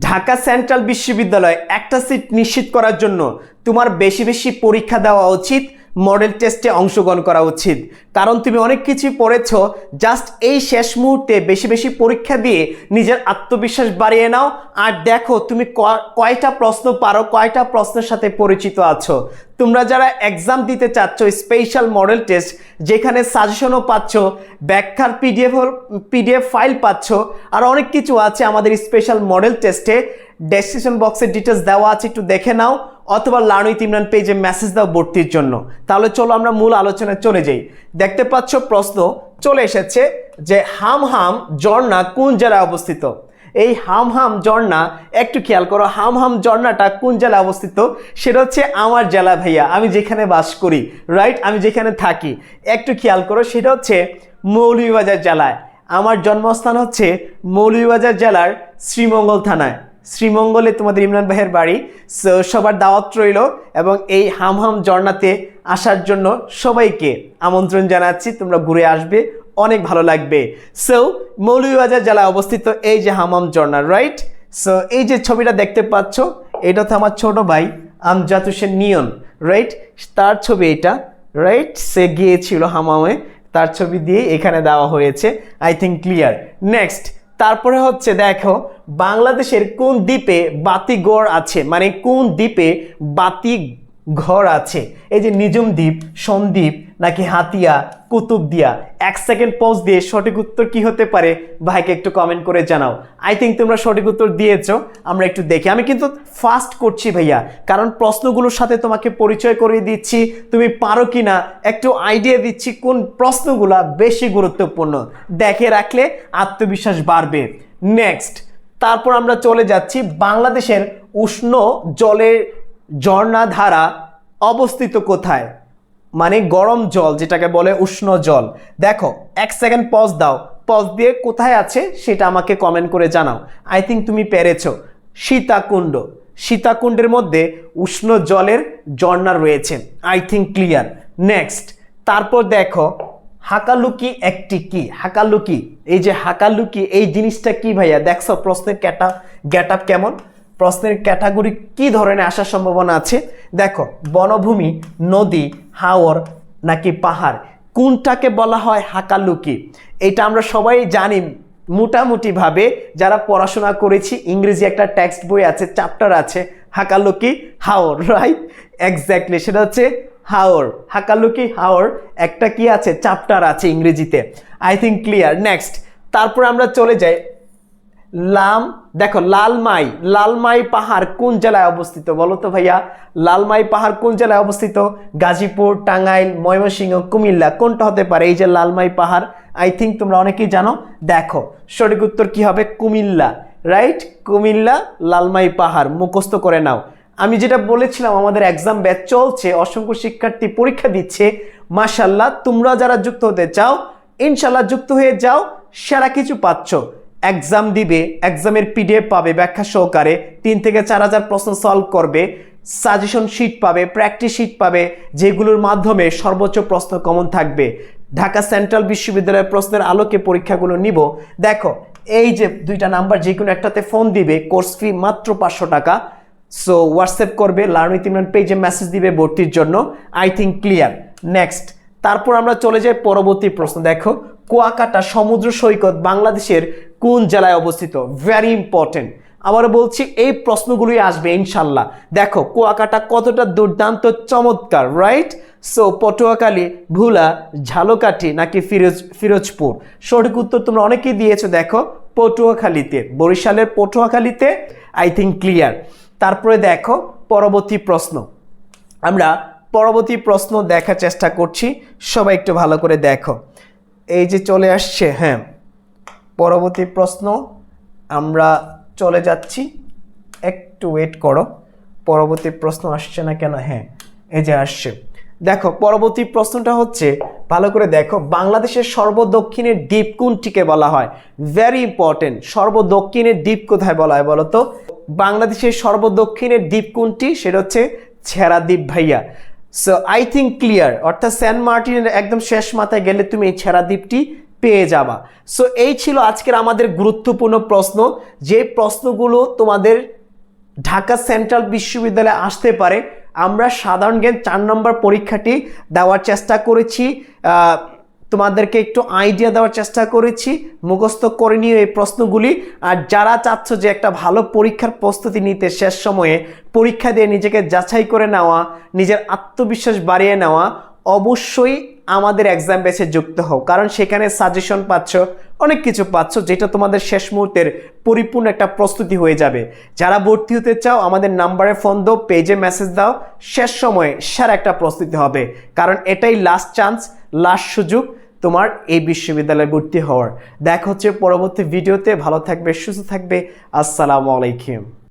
Dhaka central বিশ্ববিদ্যালয় একটা seat নিশ্চিত করার জন্য তোমার বেশি বেশি পরীক্ষা দেওয়া উচিত মডেল টেস্টে অংশগ্রহণ করা উচিত। কারণ তুমি অনেক কিছু পড়েছ জাস্ট এই শেষ মুহূর্তে বেশি বেশি পরীক্ষা দিয়ে নিজের আত্মবিশ্বাস বাড়িয়ে নাও। আর দেখো, তুমি কয়টা প্রশ্ন পারো, কয়টা প্রশ্নের সাথে পরিচিত আছো। তোমরা যারা এক্সাম দিতে চাচ্ছ স্পেশাল মডেল টেস্ট যেখানে সাজেশনও পাচ্ছ, ব্যাখ্যার পিডিএফ পিডিএফ ফাইল পাচ্ছ, আর অনেক কিছু আছে আমাদের স্পেশাল মডেল টেস্টে ডেসক্রিপশন বক্সের ডিটেলস দেওয়া আছে, একটু দেখে নাও। অথবা লার্নিং ইমরান পেজে মেসেজ দাও ভর্তির জন্য। তাহলে চলো আমরা মূল আলোচনায় চলে যাই। দেখতে পাচ্ছ প্রশ্ন, চলে এসেছে যে হাম হাম ঝর্ণা কোন জেলায় অবস্থিত? এই হাম হাম ঝর্ণা, একটু খেয়াল করো, হাম হাম ঝর্ণাটা কোন জেলায় অবস্থিত? সেটা হচ্ছে আমার জেলা ভাইয়া, আমি যেখানে বাস করি রাইট আমি যেখানে থাকি। একটু খেয়াল করো, সেটা হচ্ছে মৌলভীবাজার জেলায়। আমার জন্মস্থান হচ্ছে মৌলভীবাজার জেলার শ্রীমঙ্গল থানায়। শ্রীমঙ্গলে তোমাদের ইমরান ভাইয়ের বাড়ি। So, সবার দাওয়াত রইল এবং এই হাম হাম ঝর্ণাতে আসার জন্য সবাইকে আমন্ত্রণ জানাচ্ছি। তোমরা ঘুরে আসবে অনেক ভালো লাগবে। সো মৌলভীবাজার জেলায় অবস্থিত এই যে হামাম ঝর্ণা রাইট সো এই যে ছবিটা দেখতে পাচ্ছ এটা তো আমার ছোট ভাই আমজাদ হোসেন নিয়ন রাইট তার ছবি এটা রাইট সে গিয়েছিল হামামে তার ছবি দিয়ে এখানে দেওয়া হয়েছে। আই থিঙ্ক ক্লিয়ার নেক্সট তারপরে হচ্ছে দেখো, বাংলাদেশের কোন দ্বীপে বাতিগড় আছে? মানে কোন দ্বীপে বাতি ঘর আছে? এই যে নিজম দ্বীপ, সন্দ্বীপ নাকি হাতিয়া কুতুবদিয়া এক সেকেন্ড পজ দিয়ে সঠিক উত্তর কি হতে পারে? ভাইকে একটু কমেন্ট করে জানাও। আই থিঙ্ক তোমরা সঠিক উত্তর দিয়েছ, আমরা একটু দেখি। আমি কিন্তু ফাস্ট করছি ভাইয়া, কারণ প্রশ্নগুলোর সাথে তোমাকে পরিচয় করিয়ে দিচ্ছি। তুমি পারো কি না একটু আইডিয়া দিচ্ছি কোন প্রশ্নগুলা বেশি গুরুত্বপূর্ণ। দেখে রাখলে আত্মবিশ্বাস বাড়বে। নেক্সট তারপর আমরা চলে যাচ্ছি বাংলাদেশের উষ্ণ জলের ঝর্ণাধারা অবস্থিত কোথায়? মানে গরম জল, যেটাকে বলে উষ্ণ জল। দেখো, এক সেকেন্ড পজ দাও। পজ দিয়ে কোথায় আছে সেটা আমাকে কমেন্ট করে জানাও। আই থিঙ্ক তুমি পেরেছ। সীতাকুণ্ড। সীতাকুণ্ডের মধ্যে উষ্ণ জলের ঝর্ণা রয়েছে। আই থিঙ্ক ক্লিয়ার নেক্সট তারপর দেখো, হাকালুকি একটি কি? হাকালুকি। এই যে হাকালুকি, এই জিনিসটা কি ভাইয়া? দেখছ প্রশ্নের ক্যাটা গ্যাট আপ কেমন? প্রশ্নের ক্যাটাগরি কি ধরনের আসার সম্ভাবনা আছে? দেখো, বনভূমি, নদী, হাওর নাকি পাহাড়, কোনটাকে বলা হয় হাকালুকি? এটা আমরা সবাই জানি মোটামুটিভাবে। যারা পড়াশোনা করেছি, ইংরেজি একটা টেক্সট বই আছে চ্যাপ্টার আছে, হাকালুকি, হাওর রাইট এক্স্যাক্টলি সেটা হচ্ছে হাওর। হাকালুকি, হাওর, একটা কি আছে? চ্যাপ্টার আছে ইংরেজিতে। আই থিঙ্ক ক্লিয়ার নেক্সট তারপর আমরা চলে যাই লাম, দেখো, লালমাই লালমাই পাহাড় কোন জেলায় অবস্থিত বলো তো ভাইয়া? লালমাই পাহাড় কোন জেলায় অবস্থিত? গাজীপুর, টাঙ্গাইল, ময়মনসিংহ, কুমিল্লা, কোনটা হতে পারে? এই যে লালমাই পাহাড় আই থিঙ্ক তোমরা অনেকেই জানো। দেখো, সঠিক উত্তর কি হবে? কুমিল্লা রাইট কুমিল্লা, লালমাই পাহাড়, মুখস্থ করে নাও। আমি যেটা বলেছিলাম, আমাদের এক্সাম ব্যাচ চলছে, অসংখ্য শিক্ষার্থী পরীক্ষা দিচ্ছে। মাশাল্লাহ তোমরা যারা যুক্ত হতে চাও ইনশাল্লাহ যুক্ত হয়ে যাও, সেরা কিছু পাচ্ছ। এক্সাম দিবে, এক্সামের পিডিএফ পাবে, ব্যাখ্যা সহকারে তিন থেকে চার হাজার প্রশ্ন সলভ করবে সাজেশন শিট পাবে প্র্যাকটিস শিট পাবে, যেগুলোর মাধ্যমে সর্বোচ্চ প্রশ্ন কমন থাকবে। ঢাকা সেন্ট্রাল বিশ্ববিদ্যালয়ের প্রশ্নের আলোকে পরীক্ষাগুলো নিব। দেখো, এই যে দুইটা নাম্বার যে কোনো একটাতে ফোন দিবে কোর্স ফি মাত্র পাঁচশো টাকা। সো হোয়াটসঅ্যাপ করবে লার্ন উইথ পেজে মেসেজ দিবে ভর্তির জন্য। আই থিঙ্ক ক্লিয়ার নেক্সট তারপর আমরা চলে যাই পরবর্তী প্রশ্ন। দেখো, কুয়াকাটা সমুদ্র সৈকত বাংলাদেশের কোন জেলায় অবস্থিত? ভেরি ইম্পর্টেন্ট আবার বলছি, এই প্রশ্নগুলোই আসবে, ইনশাল্লাহ। দেখো, কুয়াকাটা কতটা দুর্দান্ত, চমৎকার রাইট সো পটুয়াখালী, ভুলা, ঝালকাঠি নাকি ফিরোজ, ফিরোজপুর? সঠিক উত্তর তোমরা অনেকেই দিয়েছ, দেখো, পটুয়াখালীতে, বরিশালের পটুয়াখালীতে আই থিঙ্ক ক্লিয়ার তারপরে দেখো, পরবর্তী প্রশ্ন। আমরা পরবর্তী প্রশ্ন দেখার চেষ্টা করছি, সবাই একটু ভালো করে দেখো। এই যে চলে আসছে হ্যাঁ। পরবর্তী প্রশ্ন, আমরা চলে যাচ্ছি। একটু ওয়েট করো। পরবর্তী প্রশ্ন আসছে না কেন? হ্যাঁ এই যে আসছে। দেখো, পরবর্তী প্রশ্নটা হচ্ছে, ভালো করে দেখো, বাংলাদেশের সর্বদক্ষিণের দ্বীপ কোনটিকে বলা হয়? ভেরি ইম্পর্টেন্ট সর্বদক্ষিণের দ্বীপ কোথায় বলা হয় বলো তো? বাংলাদেশের সর্বদক্ষিণের দ্বীপ কোনটি? সেটা হচ্ছে ছেড়া দ্বীপ ভাইয়া। সো আই থিঙ্ক ক্লিয়ার অর্থাৎ সেন্ট মার্টিনের একদম শেষ মাথায় গেলে তুমি এই ছেড়া দ্বীপটি পেয়ে যাবা। সো এই ছিল আজকের আমাদের গুরুত্বপূর্ণ প্রশ্ন। যে প্রশ্নগুলো তোমাদের ঢাকা সেন্ট্রাল বিশ্ববিদ্যালয়ে আসতে পারে, আমরা সাধারণ জ্ঞান চার নম্বর পরীক্ষাটি দেওয়ার চেষ্টা করেছি। তোমাদেরকে একটু আইডিয়া দেওয়ার চেষ্টা করেছি, মুখস্থ করে নিও এই প্রশ্নগুলি। আর যারা চাচ্ছ যে একটা ভালো পরীক্ষার প্রস্তুতি নিতে শেষ সময়ে পরীক্ষা দিয়ে নিজেকে যাচাই করে নেওয়া, নিজের আত্মবিশ্বাস বাড়িয়ে নেওয়া, অবশ্যই আমাদের এক্সাম বেসে যুক্ত হও। কারণ সেখানে সাজেশন পাচ্ছ, অনেক কিছু পাচ্ছ, যেটা তোমাদের শেষ মুহূর্তের পরিপূর্ণ একটা প্রস্তুতি হয়ে যাবে। যারা ভর্তি হতে চাও, আমাদের নাম্বারে ফোন দাও পেজে মেসেজ দাও, শেষ সময়ে সেরা একটা প্রস্তুতি হবে। কারণ এটাই লাস্ট চান্স লাস্ট সুযোগ তোমার এই বিশ্ববিদ্যালয়ে ভর্তি হওয়ার। দেখা হচ্ছে পরবর্তী ভিডিওতে ভালো থাকবে, সুস্থ থাকবে। আসসালামু আলাইকুম।